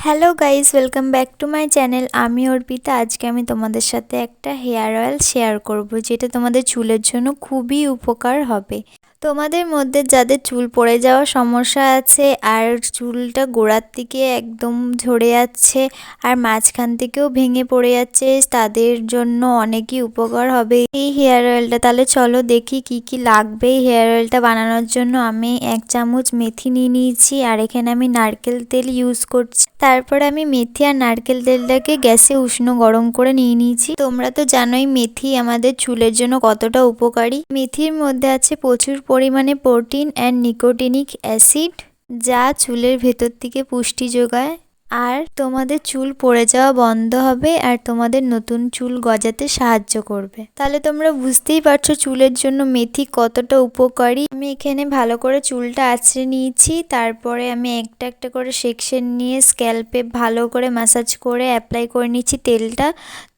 Hello guys welcome back to my channel আমি অর্পিতা। আজকে আমি তোমাদের সাথে একটা হেয়ার অয়েল শেয়ার করব, যেটা তোমাদের চুলের জন্য খুবই উপকার হবে। তোমাদের মধ্যে যাদের চুল পড়ে যাওয়ার সমস্যা আছে আর চুলটা গোড়ার দিকে একদম ঝরে যাচ্ছে আর মাঝখান থেকেও ভেঙে পড়ে যাচ্ছে, তাদের জন্য অনেকই উপকার হবে। এই হেয়ার অয়েলটা, তাহলে চলো দেখি কি কি লাগবে। এই হেয়ার অয়েলটা বানানোর জন্য আমি এক চামচ মেথি নিয়ে নিয়েছি আর এখানে আমি নারকেল তেল ইউজ করছি। তারপর আমি মেথি আর নারকেল তেলটাকে গ্যাসে উষ্ণ গরম করে নিয়ে নিয়েছি। তোমরা তো জানোই মেথি আমাদের চুলের জন্য কতটা উপকারী। মেথির মধ্যে আছে প্রচুর পরিমাণে প্রোটিন অ্যান্ড নিকোটিনিক অ্যাসিড যা চুলের ভেতর থেকে পুষ্টি যোগায়। আর তোমাদের চুল পড়ে যাওয়া বন্ধ হবে আর তোমাদের নতুন চুল গজাতে সাহায্য করবে। তাহলে তোমরা বুঝতেই পারছ চুলের জন্য মেথি কতটা উপকারী। আমি এখানে ভালো করে চুলটা আঁচড়ে নিয়েছি, তারপরে আমি একটা একটা করে সেকশন নিয়ে স্ক্যাল্পে ভালো করে ম্যাসাজ করে অ্যাপ্লাই করে নিচ্ছি তেলটা।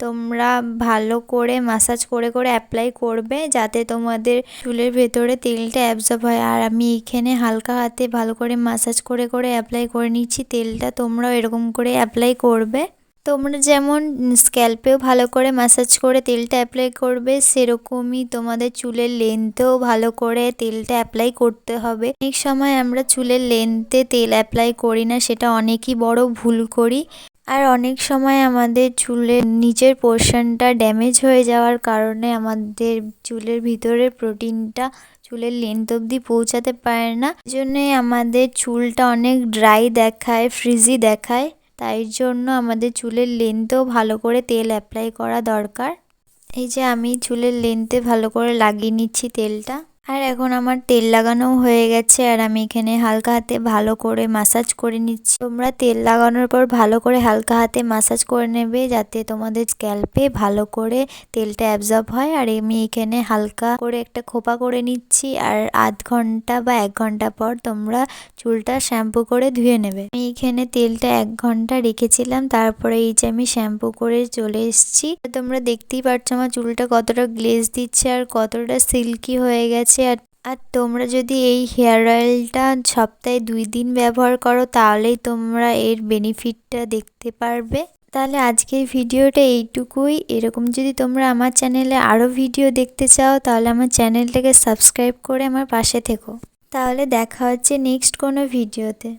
তোমরা ভালো করে ম্যাসাজ করে করে অ্যাপ্লাই করবে যাতে তোমাদের চুলের ভেতরে তেলটা অ্যাবজর্ব হয়। আর আমি এখানে হালকা হাতে ভালো করে ম্যাসাজ করে করে অ্যাপ্লাই করে নিচ্ছি তেলটা, তোমরাও এরকম করে অ্যাপ্লাই করবে। তোমরা যেমন স্ক্যাল্পেও ভালো করে ম্যাসাজ করে তেলটা অ্যাপ্লাই করবে, সেরকমই তোমাদের চুলের লেন্থেও ভালো করে তেলটা অ্যাপ্লাই করতে হবে। অনেক সময় আমরা চুলের লেন্থে তেল অ্যাপ্লাই করি না, সেটা অনেকই বড় ভুল করি। আর অনেক সময় আমাদের চুলের নিচের পোর্শনটা ড্যামেজ হয়ে যাওয়ার কারণে আমাদের চুলের ভিতরে প্রোটিনটা চুলের লেন্থ অবধি পৌঁছাতে পারে না। এই জন্যে আমাদের চুলটা অনেক ড্রাই দেখায় ফ্রিজি দেখায়। তাই জন্য আমাদের চুলের লেন্থেও ভালো করে তেল অ্যাপ্লাই করা দরকার। এই যে আমি চুলের লেন্থে ভালো করে লাগিয়ে নিচ্ছি তেলটা। আর এখন আমার তেল লাগানো হয়ে গেছে আর আমি এখানে হালকা হাতে ভালো করে মাসাজ করে নিচ্ছি। তোমরা তেল লাগানোর পর ভালো করে হালকা হাতে মাসাজ করে নেবে যাতে তোমাদের স্ক্যাল্পে ভালো করে তেলটা অ্যাবজর্ব হয়। আর আমি এখানে হালকা করে একটা খোপা করে নিচ্ছি আর আধ ঘণ্টা বা এক ঘণ্টা পর তোমরা চুলটা শ্যাম্পু করে ধুয়ে নেবে। আমি এখানে তেলটা এক ঘণ্টা রেখেছিলাম, তারপরে এই যে আমি শ্যাম্পু করে চলে এসেছি। তোমরা দেখতেই পারছ আমার চুলটা কতটা গ্লেজ দিচ্ছে আর কতটা সিল্কি হয়ে গেছে। আর আর তোমরা যদি এই হেয়ার অয়েলটা সপ্তাহে দুই দিন ব্যবহার করো, তাহলেই তোমরা এর বেনিফিটটা দেখতে পারবে। তাহলে আজকের ভিডিওটা এইটুকুই। এরকম যদি তোমরা আমার চ্যানেলে আরও ভিডিও দেখতে চাও, তাহলে আমার চ্যানেলটাকে সাবস্ক্রাইব করে আমার পাশে থেকো। তাহলে দেখা হচ্ছে নেক্সট কোনো ভিডিওতে।